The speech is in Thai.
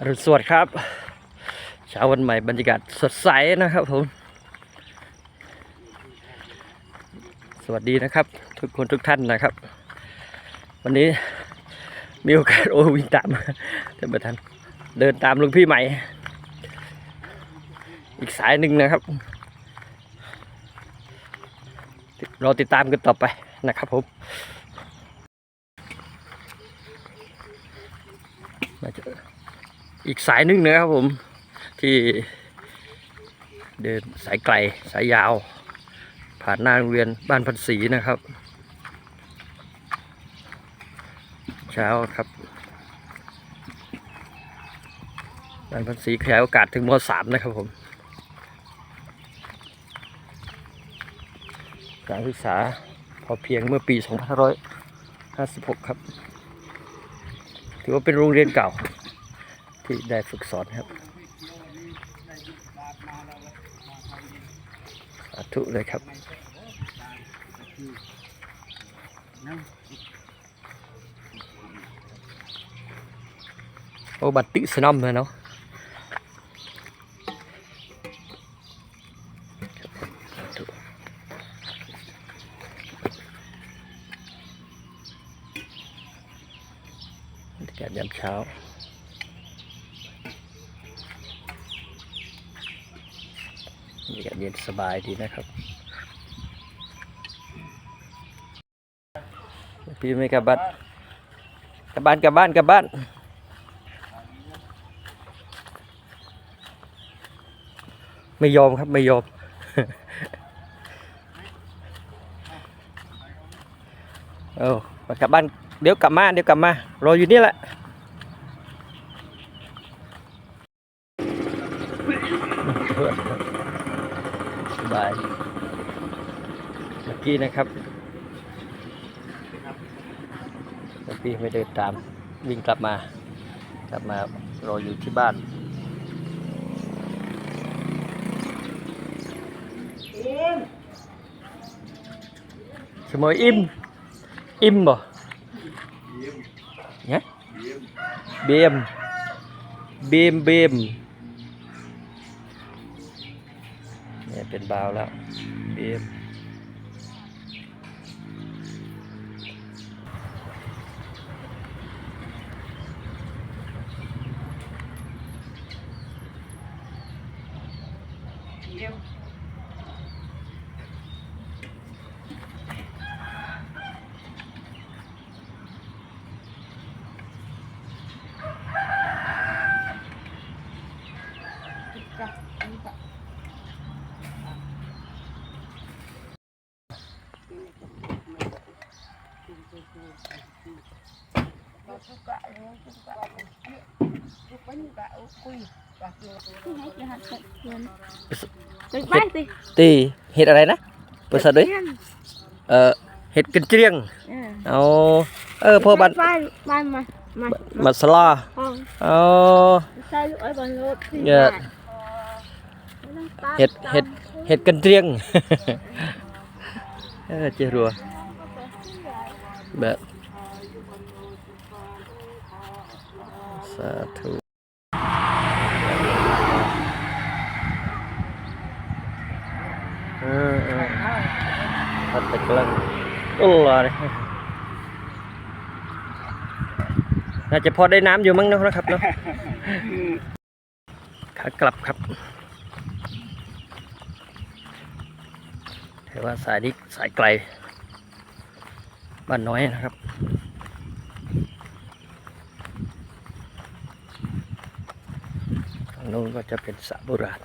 อรุณสวัสดิ์ครับเช้าวันใหม่บรรยากาศสดใสนะครับผม สวัสดีนะครับ ทุกคนทุกท่านนะครับ วันนี้มีโอกาสโอวิ่งตามท่านประธานเดินตามลุงพี่ใหม่ อีกสายหนึ่งนะครับรอติดตามกันต่อไปนะครับผมมาเจอ อีกสายหนึ่งนะครับผมที่ เดินสายไกลสายยาว ผ่านหน้าโรงเรียนบ้านพันศรีนะครับ เช้าครับบ้านพันศรีขยายโอกาสถึงมสามนะครับผมการศึกษาพอเพียงเมื่อปี 2556 ครับ ถือว่าเป็นโรงเรียนเก่า ที่ได้ฝึกสอนครับสาธุเลยครับโอ้บัตติสนอมเลยเนาะสาธุบรรยากาศยามเช้า บรรยากาศเย็นสบายดีนะครับ พี่ไม่กลับบ้านกลับบ้านกลับบ้านกลับบ้านไม่ยอมครับไม่ยอมเออกลับบ้านเดี๋ยวกลับมาเดี๋ยวกลับมารออยู่นี่แหละ ส บายเมื่อกี้นะครับเมื่อกี้ไม่เดินตามวิ่งกลับมา กลับมารออยู่ที่บ้านสมอยอิ่มอิ่มบ่เนี่ยเบมเบมเบม เนี่ยเป็นบาวแล้วเบ มไปสิตีเห็ดอะไรนะภาษาด้วยเออเห็ดกันเจียงเออเอาเออพ่อบ้านบ้านบ้านมามามาสลาห้องเอาใส่ลูกไอ้บอลรถที่เนี่ยบ้านเห็ดเห็ดเห็ดกันเจียงเออเจรัวแบบ สาธุเออเออพัดตะกลังอัลลอฮ์เลยน่าจะพอได้น้ำอยู่มั้งนะครับเนาะขากลับครับแต่ว่าสายนี้สายไกล บ้านน้อยนะครับ ทางโน้นก็จะเป็นสระโบราณ